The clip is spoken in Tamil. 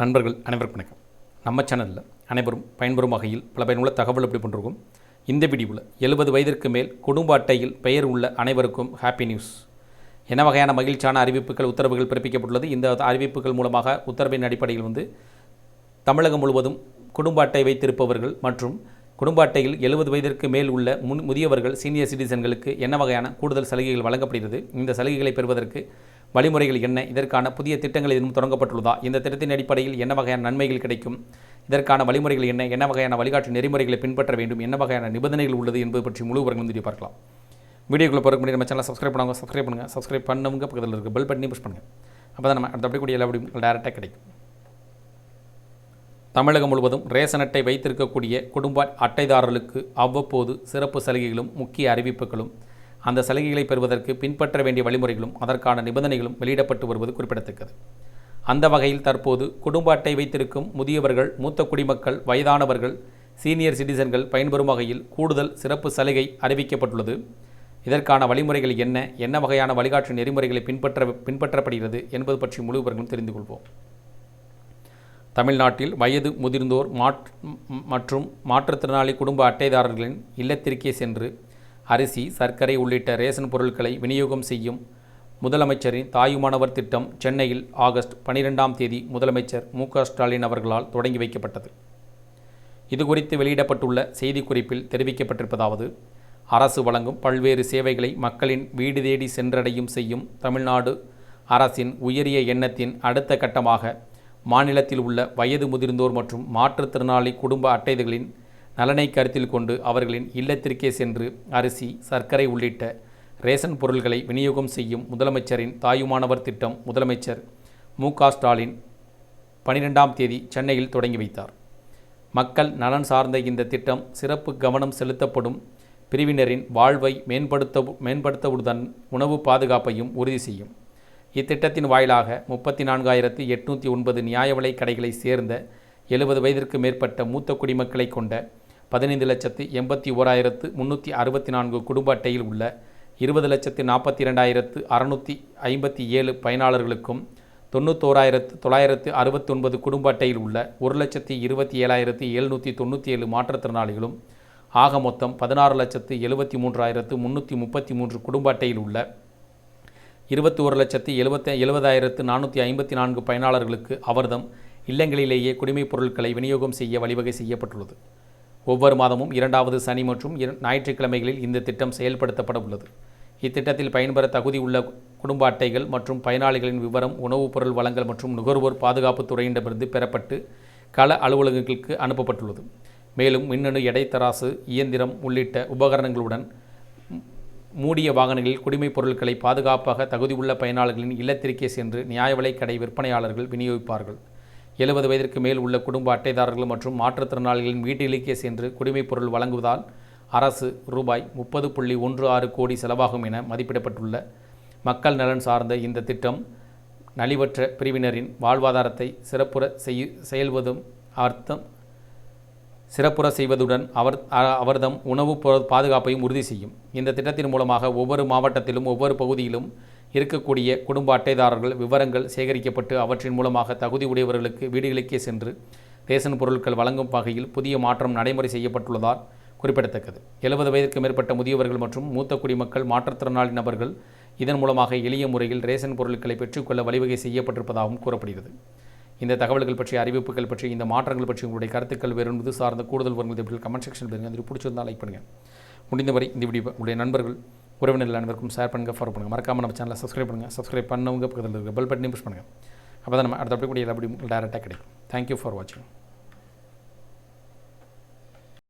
நண்பர்கள் அனைவருக்கும் வணக்கம். நம்ம சேனலில் அனைவரும் பயன்பெறும் வகையில் பல பயனுள்ள தகவல் எப்படி பண்ணிருக்கோம். இந்த வீடியோவில் எழுபது வயதிற்கு மேல் குடும்ப அட்டையில் பெயர் உள்ள அனைவருக்கும் ஹாப்பி நியூஸ் என்ன வகையான மகிழ்ச்சியான அறிவிப்புகள் உத்தரவுகள் பிறப்பிக்கப்பட்டுள்ளது? இந்த அறிவிப்புகள் மூலமாக உத்தரவின் அடிப்படையில் வந்து தமிழகம் முழுவதும் குடும்ப அட்டை வைத்திருப்பவர்கள் மற்றும் குடும்ப அட்டையில் எழுபது வயதிற்கு மேல் உள்ள முன் முதியவர்கள் சீனியர் சிட்டிசன்களுக்கு என்ன வகையான கூடுதல் சலுகைகள் வழங்கப்படுகிறது? இந்த சலுகைகளை பெறுவதற்கு வழிமுறைகள் என்ன? இதற்கான புதிய திட்டங்கள் எதுவும் தொடங்கப்பட்டுள்ளதா? இந்த திட்டத்தின் அடிப்படையில் என்ன வகையான நன்மைகள் கிடைக்கும்? இதற்கான வழிமுறைகள் என்ன? என்ன வகையான வழிகாட்டு நெறிமுறைகளை பின்பற்ற வேண்டும்? என்ன வகையான நிபந்தனைகள் உள்ளது என்பது பற்றி முழு விவரங்களும் தெரிய பார்க்கலாம். வீடியோக்குள்ளே பிறகு முன்னாடி நம்ம சேனலை சப்ஸ்கிரைப் பண்ணுவாங்க சப்ஸ்கிரைப் பண்ணுங்கள் சப்ஸ்கிரைப் பண்ணவங்க பக்கத்தில் இருக்க பெல் பட்டனையும் புஷ் பண்ணுங்கள் அப்போ தான் நம்ம அடுத்த கூடிய எல்லா டேரெக்டாக கிடைக்கும். தமிழகம் முழுவதும் ரேஷன் அட்டை வைத்திருக்கக்கூடிய குடும்ப அட்டைதாரர்களுக்கு அவ்வப்போது சிறப்பு சலுகைகளும் முக்கிய அறிவிப்புகளும் அந்த சலுகைகளை பெறுவதற்கு பின்பற்ற வேண்டிய வழிமுறைகளும் அதற்கான நிபந்தனைகளும் வெளியிடப்பட்டு வருவது குறிப்பிடத்தக்கது. அந்த வகையில் தற்போது குடும்ப அட்டை வைத்திருக்கும் முதியவர்கள் மூத்த குடிமக்கள் வயதானவர்கள் சீனியர் சிட்டிசன்கள் பயன்பெறும் வகையில் கூடுதல் சிறப்பு சலுகை அறிவிக்கப்பட்டுள்ளது. இதற்கான வழிமுறைகள் என்ன? என்ன வகையான வழிகாட்டு நெறிமுறைகளை பின்பற்ற பின்பற்றப்படுகிறது என்பது பற்றி முழு விவரங்களும் தெரிந்து கொள்வோம். தமிழ்நாட்டில் வயது முதிர்ந்தோர் மாற் மற்றும் மாற்றுத்திறனாளி குடும்ப அட்டைதாரர்களின் இல்லத்திற்கே சென்று அரிசி சர்க்கரை உள்ளிட்ட ரேஷன் பொருட்களை விநியோகம் செய்யும் முதலமைச்சரின் தாயுமானவர் திட்டம் சென்னையில் ஆகஸ்ட் பனிரெண்டாம் தேதி முதலமைச்சர் மு ஸ்டாலின் அவர்களால் தொடங்கி வைக்கப்பட்டது. இதுகுறித்து வெளியிடப்பட்டுள்ள செய்திக்குறிப்பில் தெரிவிக்கப்பட்டிருப்பதாவது அரசு வழங்கும் பல்வேறு சேவைகளை மக்களின் வீடு தேடி சென்றடையும் செய்யும் தமிழ்நாடு அரசின் உயரிய எண்ணத்தின் அடுத்த கட்டமாக மாநிலத்தில் உள்ள வயது முதிர்ந்தோர் மற்றும் மாற்றுத்திறனாளி குடும்ப அட்டைகளின் நலனை கருத்தில் கொண்டு அவர்களின் இல்லத்திற்கே சென்று அரிசி சர்க்கரை உள்ளிட்ட ரேஷன் பொருள்களை விநியோகம் செய்யும் முதலமைச்சரின் தாயுமானவர் திட்டம் முதலமைச்சர் மு. க. ஸ்டாலின் பனிரெண்டாம் தேதி சென்னையில் தொடங்கி வைத்தார். மக்கள் நலன் சார்ந்த இந்த திட்டம் சிறப்பு கவனம் செலுத்தப்படும் பிரிவினரின் வாழ்வை மேம்படுத்த மேம்படுத்தவுடன் உணவு பாதுகாப்பையும் உறுதி செய்யும். இத்திட்டத்தின் வாயிலாக முப்பத்தி நான்காயிரத்து எட்நூற்றி ஒன்பது நியாய விலை கடைகளை சேர்ந்த எழுபது வயதிற்கு மேற்பட்ட மூத்த குடிமக்களை கொண்ட பதினைந்து லட்சத்து எண்பத்தி ஓராயிரத்து முந்நூற்றி அறுபத்தி நான்கு குடும்ப அட்டையில் உள்ள இருபது லட்சத்து நாற்பத்தி இரண்டாயிரத்து அறநூற்றி ஐம்பத்தி ஏழு பயனாளர்களுக்கும் தொண்ணூத்தோராயிரத்து தொள்ளாயிரத்து அறுபத்தொன்பது குடும்ப அட்டையில் உள்ள ஒரு லட்சத்தி இருபத்தி ஏழாயிரத்து எழுநூற்றி தொண்ணூற்றி ஏழு மாற்றுத்திறனாளிகளும் ஆக மொத்தம் பதினாறு லட்சத்து எழுபத்தி மூன்றாயிரத்து முந்நூற்றி முப்பத்தி மூன்று குடும்ப அட்டையில் உள்ள இருபத்தி ஒரு லட்சத்து எழுபத்தி எழுபதாயிரத்து நானூற்றி ஐம்பத்தி நான்கு பயனாளர்களுக்கு அவர்தம் இல்லங்களிலேயே குடிமைப் பொருட்களை விநியோகம் செய்ய வழிவகை செய்யப்பட்டுள்ளது. ஒவ்வொரு மாதமும் இரண்டாவது சனி மற்றும் ஞாயிற்றுக்கிழமைகளில் இந்த திட்டம் செயல்படுத்தப்பட உள்ளது. இத்திட்டத்தில் பயன்பெற தகுதி உள்ள குடும்ப அட்டைகள் மற்றும் பயனாளிகளின் விவரம் உணவுப் பொருள் வழங்கல் மற்றும் நுகர்வோர் பாதுகாப்பு துறையிடமிருந்து பெறப்பட்டு கள அலுவலகங்களுக்கு அனுப்பப்பட்டுள்ளது. மேலும் மின்னணு எடைத்தராசு இயந்திரம் உள்ளிட்ட உபகரணங்களுடன் மூடிய வாகனங்களில் குடிமைப் பொருட்களை பாதுகாப்பாக தகுதியுள்ள பயனாளர்களின் இல்லத்திற்கே சென்று நியாய விலை கடை விற்பனையாளர்கள் விநியோகிப்பார்கள். எழுபது வயதிற்கு மேல் உள்ள குடும்ப அட்டைதாரர்கள் மற்றும் மாற்றுத்திறனாளிகளின் வீட்டிலேக்கே சென்று குடிமைப் பொருள் வழங்குவதால் அரசு ரூபாய் முப்பது புள்ளி ஒன்று ஆறு கோடி செலவாகும் என மதிப்பிடப்பட்டுள்ள மக்கள் நலன் சார்ந்த இந்த திட்டம் நலிவற்ற பிரிவினரின் வாழ்வாதாரத்தை சிறப்புற செய்ய செயல்வதும் அர்த்தம் சிறப்புற செய்வதுடன் அவர் அவர்தம் உணவு பாதுகாப்பையும் உறுதி செய்யும். இந்த திட்டத்தின் மூலமாக ஒவ்வொரு மாவட்டத்திலும் ஒவ்வொரு பகுதியிலும் இருக்கக்கூடிய குடும்ப அட்டைதாரர்கள் விவரங்கள் சேகரிக்கப்பட்டு அவற்றின் மூலமாக தகுதி உடையவர்களுக்கு வீடுகளுக்கே சென்று ரேஷன் பொருட்கள் வழங்கும் வகையில் புதிய மாற்றம் நடைமுறை செய்யப்பட்டுள்ளதால் குறிப்பிடத்தக்கது. எழுபது வயதுக்கு மேற்பட்ட முதியவர்கள் மற்றும் மூத்த குடிமக்கள் மாற்றுத்திறனாளி நபர்கள் இதன் மூலமாக எளிய முறையில் ரேஷன் பொருட்களை பெற்றுக்கொள்ள வழிவகை செய்யப்பட்டிருப்பதாகவும் கூறப்படுகிறது. இந்த தகவல்கள் பற்றிய அறிவிப்புகள் பற்றி இந்த மாற்றங்கள் பற்றி உங்களுடைய கருத்துக்கள் வேறு இது சார்ந்த கூடுதல் வருங்கள் கமெண்ட் செக்ஷன் பாருங்கள் அது பிடிச்சிருந்தால் லைக் பண்ணுங்கள் முடிந்தவரை இந்த வீடியோ உங்களுடைய நண்பர்கள் உறவினர்கள் அனைவருக்கும் ஷேர் பண்ணுங்கள் ஃபாலோ பண்ணுங்கள் மறக்காமல் நம்ம சேனலை சப்ஸ்கிரைப் பண்ணுங்கள் சப்ஸ்கிரைப் பண்ணவங்க பக்கத்தில் இருக்க பெல் பட்டனையும் புஷ் பண்ணுங்கள் அப்போ தான் நம்ம அடுத்த அப்படி கூட எல்லா வீடியோ டேரெக்டாக கிடைக்கும். தேங்க்யூ ஃபார் வாட்சிங்